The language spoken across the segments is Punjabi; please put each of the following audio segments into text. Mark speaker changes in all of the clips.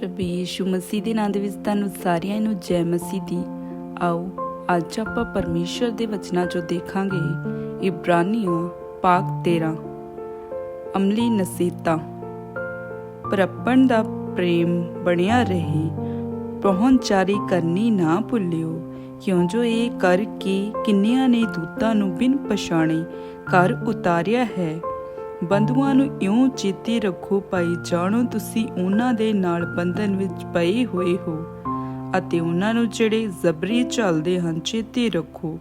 Speaker 1: ਪ੍ਰਭੂ ਯੀਸ਼ੂ ਮਸੀਹ ਦੇ ਨਾਮ ਦੇ ਵਿੱਚ ਤੁਹਾਨੂੰ ਸਾਰਿਆਂ ਨੂੰ ਜੈ ਮਸੀਹ ਦੀ। ਆਓ, ਅੱਜ ਆਪਾਂ ਪਰਮੇਸ਼ਰ ਦੇ ਵਚਨਾਂ ਚੋਂ ਦੇਖਾਂਗੇ। ਇਬਰਾਨੀਆਂ ਪਾਕ 13 ਅਮਲੀ ਨਸੀਤਾ ਪਰਪਣ ਦਾ ਪ੍ਰੇਮ ਬਣਿਆ ਰਹੇ। ਪਹੁੰਚਾਰੀ ਕਰਨੀ ਨਾ ਭੁੱਲਿਓ। ਕਿਉਂ ਜੋ ਇਹ ਕਰ ਕੇ ਕਿੰਨਿਆਂ ਨੇ ਦੂਤਾਂ ਨੂੰ ਬਿਨ ਪਛਾਣੇ ਘਰ ਉਤਾਰਿਆ ਹੈ। ਬੰਧੂਆਂ ਨੂੰ ਇਉਂ ਚੇਤੇ ਰੱਖੋ ਭਾਈ, ਜਾਣੋ ਤੁਸੀਂ ਉਹਨਾਂ ਦੇ ਨਾਲ ਬੰਧਨ ਵਿੱਚ ਪਏ ਹੋਏ ਹੋ ਅਤੇ ਉਹਨਾਂ ਨੂੰ ਜਿਹੜੇ ਜ਼ਬਰੀ ਚੱਲਦੇ ਹਨ, ਚੇਤੇ ਰੱਖੋ।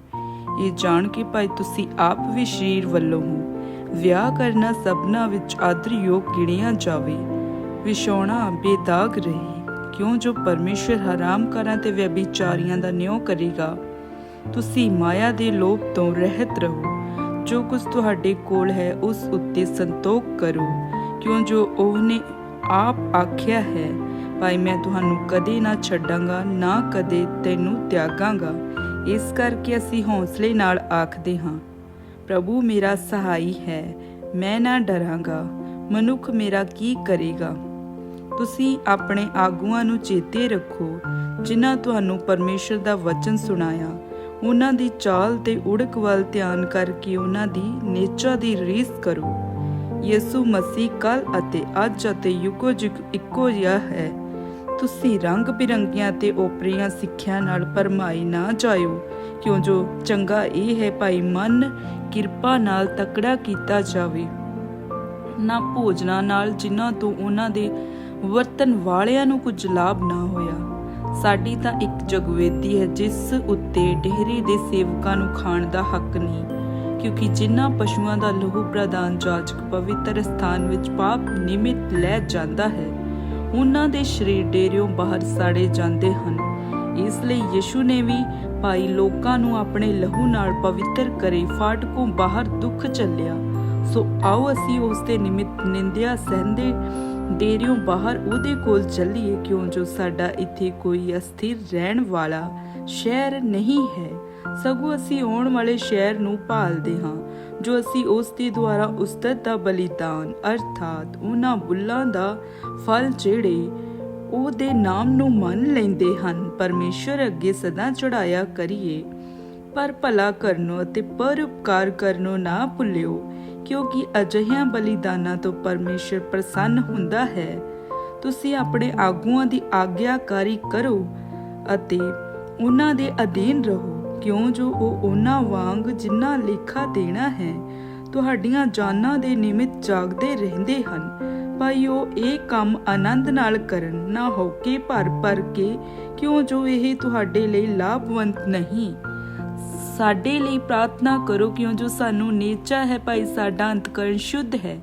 Speaker 1: ਇਹ ਜਾਣ ਕੇ ਭਾਈ, ਤੁਸੀਂ ਆਪ ਵੀ ਸ਼ਰੀਰ ਵੱਲੋਂ ਹੋ। ਵਿਆਹ ਕਰਨਾ ਸਭਨਾ ਵਿੱਚ ਆਦਰਯੋਗ ਗਿਣਿਆ ਜਾਵੇ। ਵਿਛੋਣਾ ਬੇਦਾਗ ਰਹੇ। ਕਿਉਂ ਜੋ ਪਰਮੇਸ਼ਰ ਹਰਾਮ ਕਰਾਂ ਤੇ ਵਿਅਭਿਚਾਰੀਆਂ ਦਾ ਨਿਉ ਕਰੇਗਾ? ਤੁਸੀਂ ਮਾਇਆ ਦੇ ਲੋਭ ਤੋਂ ਰਹਿਤ ਰਹੋ। ਜੋ ਕੁਝ ਤੁਹਾਡੇ ਕੋਲ ਹੈ, ਉਸ ਉੱਤੇ ਸੰਤੋਖ ਕਰੋ। ਕਿਉਂ ਜੋ ਉਹਨੇ ਆਪ ਆਖਿਆ ਹੈ, ਭਾਈ ਮੈਂ ਤੁਹਾਨੂੰ ਕਦੇ ਨਾ ਛੱਡਾਂਗਾ, ਨਾ ਕਦੇ ਤੈਨੂੰ ਤਿਆਗਾਂਗਾ। ਇਸ ਕਰਕੇ ਅਸੀਂ ਹੌਸਲੇ ਨਾਲ ਆਖਦੇ ਹਾਂ, ਪ੍ਰਭੂ ਮੇਰਾ ਸਹਾਈ ਹੈ, ਮੈਂ ਨਾ ਡਰਾਂਗਾ, ਮਨੁੱਖ ਮੇਰਾ ਕੀ ਕਰੇਗਾ? ਤੁਸੀਂ ਆਪਣੇ ਆਗੂਆਂ ਨੂੰ ਚੇਤੇ ਰੱਖੋ, ਜਿਨ੍ਹਾਂ ਤੁਹਾਨੂੰ ਪਰਮੇਸ਼ਰ ਦਾ ਵਚਨ ਸੁਣਾਇਆ ਉਹਨਾਂ ਦੀ ਚਾਲ ਤੇ ਉੜਕ ਵੱਲ ਧਿਆਨ ਕਰਕੇ ਉਹਨਾਂ ਦੀ ਨੇਚਾ ਦੀ ਰੀਸ ਕਰੋ। ਯਿਸੂ ਮਸੀਹ ਕੱਲ ਅਤੇ ਅੱਜ ਅਤੇ ਯੁਗੋ ਯੁਗ ਇੱਕੋ ਜਿਹਾ ਹੈ। ਤੁਸੀਂ ਰੰਗ ਬਿਰੰਗੀਆਂ ਤੇ ਓਪਰੀਆਂ ਸਿੱਖਿਆ ਨਾਲ ਪਰਮਾਈ ਨਾ ਜਾਇਓ, ਕਿਉਂ ਜੋ ਚੰਗਾ ਇਹ ਹੈ ਭਾਈ ਮਨ, ਕਿਰਪਾ ਨਾਲ ਤਕੜਾ ਕੀਤਾ ਜਾਵੇ। ਨਾ ਭੋਜਨਾਂ ਨਾਲ ਜਿਨ੍ਹਾਂ ਤੋਂ ਉਹਨਾਂ ਦੇ ਵਰਤਨ ਵਾਲਿਆਂ ਨੂੰ ਕੁਝ ਲਾਭ ਨਾ ਹੋਇਆ। ਸਾਡੀ ਤਾਂ ਇੱਕ ਜਗਵੇਦੀ ਹੈ ਜਿਸ ਉੱਤੇ ਡੇਹਰੀ ਦੇ ਸੇਵਕਾਂ ਨੂੰ ਖਾਣ ਦਾ ਹੱਕ ਨਹੀਂ, ਕਿਉਂਕਿ ਜਿਨ੍ਹਾਂ ਪਸ਼ੂਆਂ ਦਾ ਲਹੂ ਪ੍ਰਦਾਨ ਜਾਜਕ ਪਵਿੱਤਰ ਸਥਾਨ ਵਿੱਚ ਪਾਪ ਨਿਮਿਤ ਲੈ ਜਾਂਦਾ ਹੈ, ਉਹਨਾਂ ਦੇ ਸਰੀਰ ਡੇਰਿਓਂ ਬਾਹਰ ਸਾੜੇ ਜਾਂਦੇ ਹਨ। ਇਸ ਲਈ ਯਿਸੂ ਨੇ ਵੀ ਭਾਈ ਲੋਕਾਂ ਨੂੰ ਆਪਣੇ ਲਹੂ ਨਾਲ ਪਵਿੱਤਰ ਕਰੇ ਫਾਟਕੋਂ ਬਾਹਰ ਦੁੱਖ ਚੱਲਿਆ ਸੋ ਆਓ ਅਸੀਂ ਉਸ ਦੇ ਨਿਮਿਤ ਨਿੰਦਿਆ ਸਹਿੰਦੇ ਡੇਰਿਓਂ ਬਾਹਰ ਉਹਦੇ ਕੋਲ ਚੱਲੀਏ ਕਿਉਂ ਜੋ ਸਾਡਾ ਇੱਥੇ ਕੋਈ ਅਸਥਿਰ ਰਹਿਣ ਵਾਲਾ ਸ਼ਹਿਰ ਨਹੀਂ ਹੈ? ਸਗੋਂ ਅਸੀਂ ਆਉਣ ਵਾਲੇ ਸ਼ਹਿਰ ਨੂੰ ਭਾਲਦੇ ਹਾਂ, ਜੋ ਅਸੀਂ ਉਸ ਦੇ ਦੁਆਰਾ ਉਸਤਤ ਦਾ ਬਲੀਦਾਨ, ਅਰਥਾਤ ਉਹਨਾਂ ਬੁੱਲਾਂ ਦਾ ਫਲ ਜਿਹੜੇ ਉਹਦੇ ਨਾਮ ਨੂੰ ਮੰਨ ਲੈਂਦੇ ਹਨ, ਪਰਮੇਸ਼ਰ ਅੱਗੇ ਸਦਾ ਚੜਾਇਆ ਕਰੀਏ। ਪਰ ਭਲਾ ਕਰਨੋ ਅਤੇ ਪਰਉਪਕਾਰ ਕਰਨੋ ਨਾ ਭੁੱਲਿਓ। ਕਿਉਂਕਿ ਅਜਿਹੀਆਂ ਬਲੀਦਾਨਾਂ ਤੋਂ ਪਰਮੇਸ਼ਰ ਪ੍ਰਸੰਨ ਹੁੰਦਾ ਹੈ। ਤੁਸੀਂ ਆਪਣੇ ਆਗੂਆਂ ਦੀ ਆਗਿਆਕਾਰੀ ਕਰੋ ਅਤੇ ਉਹਨਾਂ ਦੇ ਅਧੀਨ ਰਹੋ, ਕਿਉਂ ਜੋ ਉਹ ਉਹਨਾਂ ਵਾਂਗ ਜਿੰਨਾ ਲੇਖਾ ਦੇਣਾ ਹੈ, ਤੁਹਾਡੀਆਂ ਜਾਨਾਂ ਦੇ ਨਿਮਿਤ ਜਾਗਦੇ ਰਹਿੰਦੇ ਹਨ। ਭਾਈ ਉਹ ਇਹ ਕੰਮ ਆਨੰਦ ਨਾਲ ਕਰਨ, ਨਾ ਹੋ ਕੇ ਭਰ ਭਰ ਕੇ, ਕਿਉਂ ਜੋ ਇਹ ਤੁਹਾਡੇ ਲਈ ਲਾਭਵੰਤ ਨਹੀਂ। ਸਾਡੇ ਲਈ ਪ੍ਰਾਰਥਨਾ ਕਰੋ ਕਿਉਂ ਜੋ ਸਾਨੂੰ ਨੇਚਾ ਹੈ ਭਾਈ, ਸਾਡਾ ਅੰਤਕਰਨ ਸ਼ੁੱਧ ਹੈ।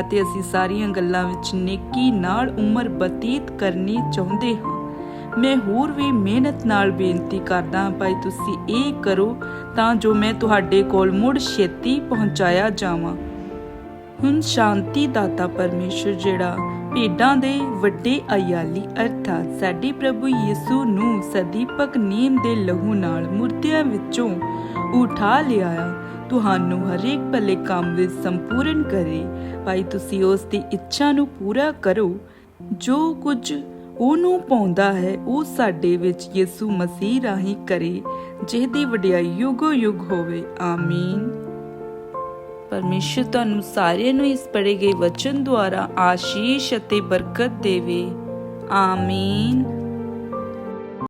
Speaker 1: ਅਤੇ ਅਸੀਂ ਸਾਰੀਆਂ ਗੱਲਾਂ ਵਿੱਚ ਨੇਕੀ ਨਾਲ ਉਮਰ ਬਤੀਤ ਕਰਨੀ ਚਾਹੁੰਦੇ ਹਾਂ। ਮੈਂ ਹੋਰ ਵੀ ਮਿਹਨਤ ਨਾਲ ਬੇਨਤੀ ਕਰਦਾ ਹਾਂ ਭਾਈ, ਤੁਸੀਂ ਇਹ ਕਰੋ ਤਾਂ ਜੋ ਮੈਂ ਤੁਹਾਡੇ ਕੋਲ ਮੁੜ ਛੇਤੀ ਪਹੁੰਚਾਇਆ ਜਾਵਾਂ। ਹੁਣ ਸ਼ਾਂਤੀ ਦਾਤਾ ਪਰਮੇਸ਼ਰ ਜਿਹੜਾ ਭੇਡਾਂ ਦੇ ਵੱਡੇ ਅਯਾਲੀ ਅਰਥਾਤ ਸਾਡੇ ਪ੍ਰਭੂ ਯਿਸੂ ਨੂੰ ਸਦੀਪਕ ਨੀਮ ਦੇ ਲਹੂ ਨਾਲ ਮੁਰਦਿਆਂ ਵਿੱਚੋਂ ਉਠਾ ਲਿਆਇਆ ਤੁਹਾਨੂੰ ਹਰੇਕ ਭਲੇ ਕੰਮ ਵਿੱਚ ਸੰਪੂਰਨ ਕਰੇ। ਭਾਈ, ਤੁਸੀਂ ਉਸ ਦੀ ਇੱਛਾ ਨੂੰ ਪੂਰਾ ਕਰੋ। ਜੋ ਕੁਝ ਉਹਨੂੰ ਪਾਉਂਦਾ ਹੈ, ਉਹ ਸਾਡੇ ਵਿੱਚ ਯਿਸੂ ਮਸੀਹ ਰਾਹੀਂ ਕਰੇ, ਜਿਹਦੀ ਵਡਿਆਈ ਯੁਗੋ ਯੁਗ ਹੋਵੇ। ਆਮੀਨ। ਪਰਮੇਸ਼ਰ ਤੁਹਾਨੂੰ ਸਾਰਿਆਂ ਨੂੰ ਇਸ ਪੜੇ ਗਏ ਵਚਨ ਦੁਆਰਾ ਆਸ਼ੀਸ਼ ਅਤੇ ਬਰਕਤ ਦੇਵੇ। ਆਮੀਨ।